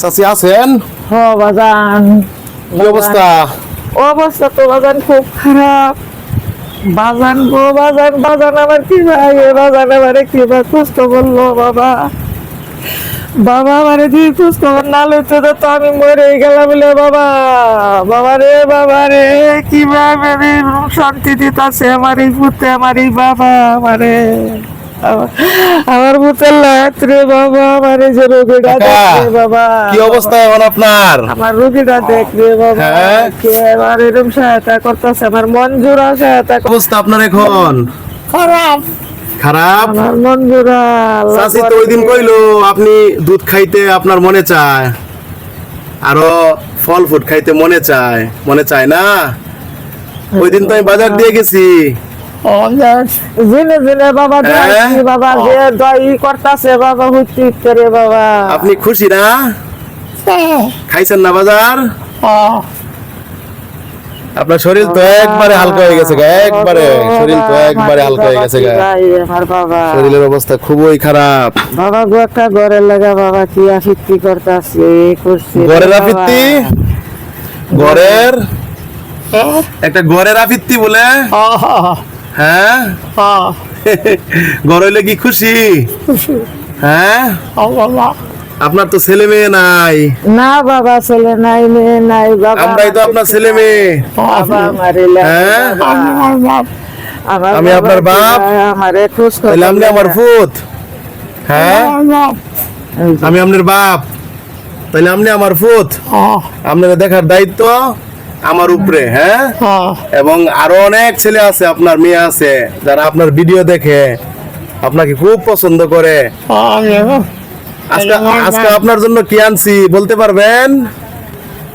চাচি আছেন? হ বাজান। কি অবস্থা? অবস্থা তো বাজান খুব খারাপ। বাজান গো বাজান বাজান আমার কি ভাই? এ বাজান আমারে কি বা কষ্ট বলল বাবা? বাবা আমারে দিয়ে খোঁজ খবর না লইতে তো আমি মরে গেলাম বলে বাবা। বাবা রে বাবা রে কীভাবে শান্তি দিতাছে আমার এই পুতে আমার এই বাবা আমারে? আমার- আমার পুতের রে বাবা আমার যে রোগীটা দেখে বাবা। কি অবস্থা এখন আপনার? আমার রুগীটা দেখ রে বাবা হ্যাঁ? কে আমার এরকম সহায়তা করতেছে? আমার মন জোড়া সহায়তা অবস্থা আপনার এখন? খারাপ। খারাপ? আমার মন জোড়া চাচি তো ওই দিন কইলো আপনি দুধ খাইতে আপনার মনে চায় আরও ফল ফুড খাইতে মনে চায়। মনে চায় না? ওই দিন তো আমি বাজার দিয়ে গেছি। জিনে জিনে বাবা হ্যাঁ? আপনি খুশি না? খাইছেন না বাজার? আপনার শরীর তো একবারে হালকা হয়ে গেছে গা, একবারে। শরীর তো একবারে হালকা হয়ে গেছে শরীরের অবস্থা খুবই খারাপ। বাবা গো একটা ঘরের লাগা বাবা কি আফিত্তি করতাছে করছে গড়ের বাবা। আপিত্তি গড়ের একটা গড়ের আপিত্তি বলে? হ্যাঁ? গড় হইলে কি খুশি? হ্যাঁ? আপনার তো ছেলে মেয়ে নাই। না বাবা ছেলে নাই মেয়ে নাই বাবা। আমরাই তো আপনার ছেলে মেয়ে। হ্যাঁ? আমি আপনার বাপ? আমারে খোঁজ তাহলে আপনি আমার। ফুত হ্যাঁ? আমি আপনার বাপ। তাহলে আপনি আমার ফুত আপনার দেখার দায়িত্ব। আমার উপরে হ্যাঁ? এবং আরও অনেক ছেলে আছে আপনার মেয়ে আছে যারা আপনার ভিডিও দেখে আপনাকে খুব পছন্দ করে। আজকে আজকে আপনার জন্য কি আনছি বলতে পারবেন?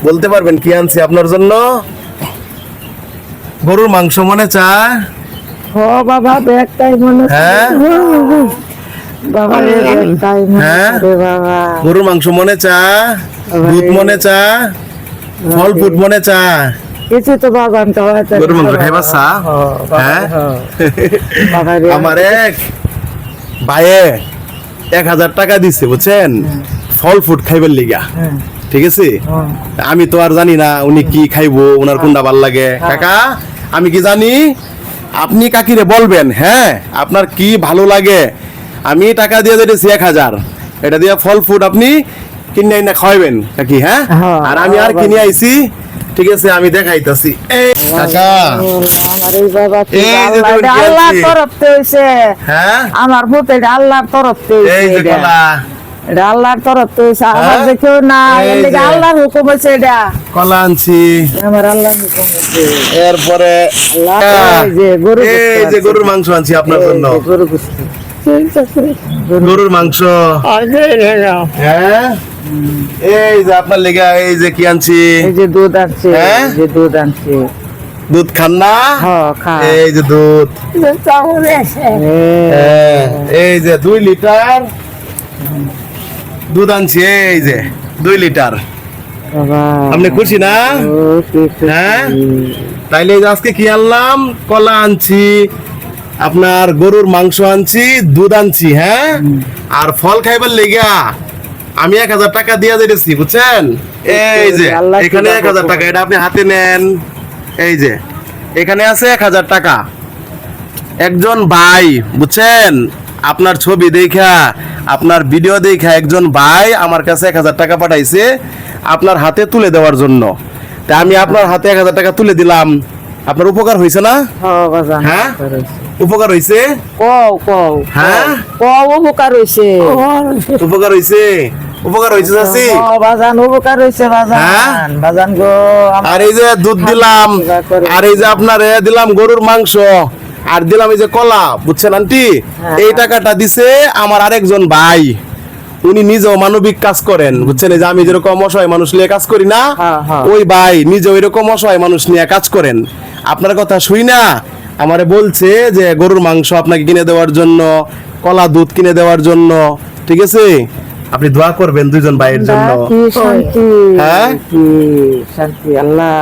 বলতে পারবেন কি আনছি আপনার জন্য? গরুর মাংস মনে চা ও বাবা ব্যাগটাই মনে হ্যাঁ? হ্যাঁ? গরুর মাংস মনে চায়? দুধ মনে চায়? ফল ফুট মনে কিছু তো বাগান তো হয়তো গরুর মাংস খাইবা চা? হ্যাঁ আমার এক ভাইয়ে এক হাজার টাকা দিছে বুঝছেন? ফল ফুড খাইবার লিগা। হ্যাঁ, ঠিক আছে? হ্যাঁ। আমি তো আর জানি না উনি কি খাইবো ওনার কোনটা ভালো লাগে। কাকা আমি কি জানি? আপনি কাকিরে বলবেন হ্যাঁ? আপনার কি ভালো লাগে? আমি টাকা দিয়ে দিতেছি এক হাজার। এটা দিয়ে ফল ফুড আপনি কিনে না খাওয়াবেন কাকি হ্যাঁ? হ্যাঁ, আর আমি আর কিনে আইছি। ঠিক আছে আমি দেখাইতাছি। এই কাকা। আমার এই বাবা আল্লাহর তরফ থেকে হইছে। হ্যাঁ? আমার ভূত আল্লাহর তরফ থেকে এই যে কলা এটা আল্লাহর তরফ থেকে হইছে। আমার হ্যাঁ? যে কেউ না। আল্লাহর হুকুম হইছে এটা। কলা আনছি। আমার আল্লাহর হুকুম হইছে। এরপরে আল্লাহ এই যে গরু এই যে গরুর মাংস আনছি আপনার জন্য। গরু গরুর মাংস। হ্যাঁ? এই যে আপনার লেগা এই যে কি আনছি? এই যে দুধ আনছে হ্যাঁ? এই যে দুধ আনছে। দুধ খান না? এই যে দুধ। হ্যাঁ, এই যে দুই লিটার দুধ আনছি এই যে দুই লিটার। আপনি খুশি না। হ্যাঁ? তাইলে এই যে আজকে কি আনলাম? কলা আনছি আপনার গরুর মাংস আনছি দুধ আনছি হ্যাঁ? আর ফল খাইবার লেগা আমি এক হাজার টাকা দিয়ে দিতেছি বুঝছেন? এই যে এখানে এক হাজার টাকা এটা আপনি হাতে নেন। এই যে এখানে আছে এক হাজার টাকা। একজন ভাই বুঝছেন? আপনার ছবি দেখা আপনার ভিডিও দেখা একজন ভাই আমার কাছে এক হাজার টাকা পাঠাইছে আপনার হাতে তুলে দেওয়ার জন্য। তা আমি আপনার হাতে এক হাজার টাকা তুলে দিলাম। আপনার উপকার হয়েছে না? হ্যাঁ? উপকার হয়েছে। কও কও হ্যাঁ? কও। উপকার হইছে উপকার হয়েছে। উপকার হয়েছে? চাচি? বাজান উপকার হইছে বাজান। হ্যাঁ? বাজান গো আর এই যে দুধ দিলাম আর এই যে আপনার দিলাম গরুর মাংস আর দিলাম এই যে কলা বুঝছেন আন্টি? হ্যাঁ। এই টাকাটা দিছে আমার আরেকজন ভাই। উনি নিজেও মানবিক কাজ করেন বুঝছেন? এই যে আমি যেরকম অসহায় মানুষ নিয়ে কাজ করি না হ্যাঁ, হ্যাঁ। ওই ভাই নিজেও এরকম অসহায় মানুষ নিয়ে কাজ করেন। আপনার কথা শুই না আমারে বলছে যে গরুর মাংস আপনাকে কিনে দেওয়ার জন্য কলা দুধ কিনে দেওয়ার জন্য ঠিক আছে আপনি দোয়া করবেন দুইজন ভাইয়ের জন্য শান্তি হ্যাঁ? শান্তি আল্লাহ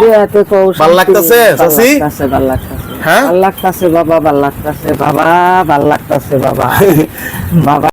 দেয়াতে কও ভালো। লাগতাছে, ভালো চাচি? ভালো লাগতাছে। হ্যাঁ? ভালো লাগতাছে বাবা ভালো লাগতাছে বাবা ভালো লাগতাছে বাবা বাবা